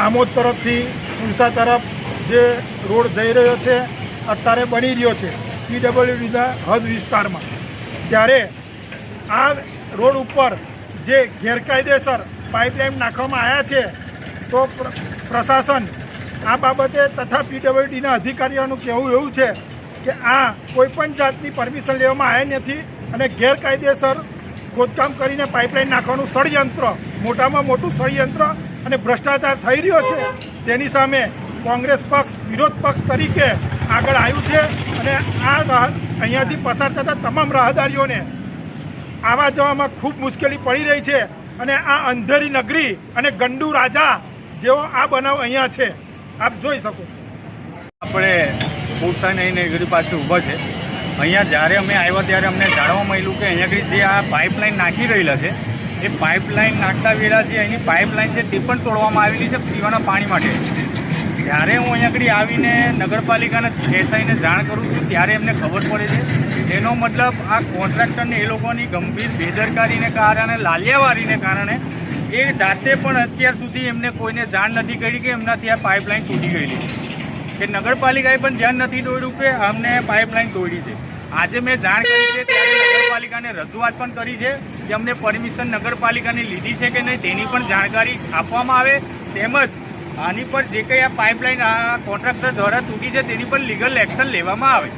આમોદ તરફથી ઉંસા તરફ જે રોડ જઈ રહ્યો છે, અત્યારે બની રહ્યો છે પીડબ્લ્યુડીના હદ વિસ્તારમાં. ત્યારે આ રોડ ઉપર જે ગેરકાયદેસર પાઇપલાઇન નાખવામાં આવ્યા છે, તો પ્રશાસન આ બાબતે તથા પીડબ્લ્યુડીના અધિકારીઓનું કહેવું એવું છે કે આ કોઈપણ જાતની પરમિશન લેવામાં આવી નથી અને ગેરકાયદેસર ખોદકામ કરીને પાઇપલાઇન નાખવાનું ષડયંત્ર મોટામાં મોટું ષડયંત્ર અને ભ્રષ્ટાચાર થઈ રહ્યો છે. તેની સામે કોંગ્રેસ પક્ષ, વિરોધ પક્ષ તરીકે આગળ આવ્યું છે અને આ રાહ- અહીંયાથી પસાર થતા તમામ રાહદારીઓને આવા જવામાં ખૂબ મુશ્કેલી પડી રહી છે અને આ અંધેરી નગરી અને ગંડુ રાજા જેવો આ બનાવ અહીંયા છે, આપ જોઈ શકો છો. આપણે અહીં નગરી પાસે ઊભા છે. અહીંયા જ્યારે અમે આવ્યા ત્યારે અમને જાણવા મળ્યું કે અહીંયા જે આ પાઇપલાઇન નાખી રહેલા છે એ પાઇપલાઇન નાખતા વેળા જે અહીંની પાઇપલાઇન છે તે પણ તોડવામાં આવેલી છે પીવાના પાણી માટે. જ્યારે હું અહીંયા આગળ આવીને નગરપાલિકાને એસઆઈને જાણ કરું છું, ત્યારે એમને ખબર પડે છે. એનો મતલબ આ કોન્ટ્રાક્ટરને એ લોકોની ગંભીર બેદરકારીને કારણે લાલિયાવારીને કારણે એ જાતે પણ અત્યાર સુધી એમને કોઈને જાણ નથી કરી કે એમનાથી આ પાઇપલાઇન તૂટી ગયેલી છે. કે નગરપાલિકાએ પણ ધ્યાન નથી દોર્યું કે અમને પાઇપલાઇન તોડી છે. આજે મેં જાણ કરી છે ત્યારે નગરપાલિકાને રજૂઆત પણ કરી છે કે અમને પરમિશન નગરપાલિકાને લીધી છે કે નહીં તેની પણ જાણકારી આપવામાં આવે. તેમજ આની પર જે કંઈ આ પાઇપલાઇન આ કોન્ટ્રાક્ટર દ્વારા તૂટી છે તેની પર લીગલ એક્શન લેવામાં આવે.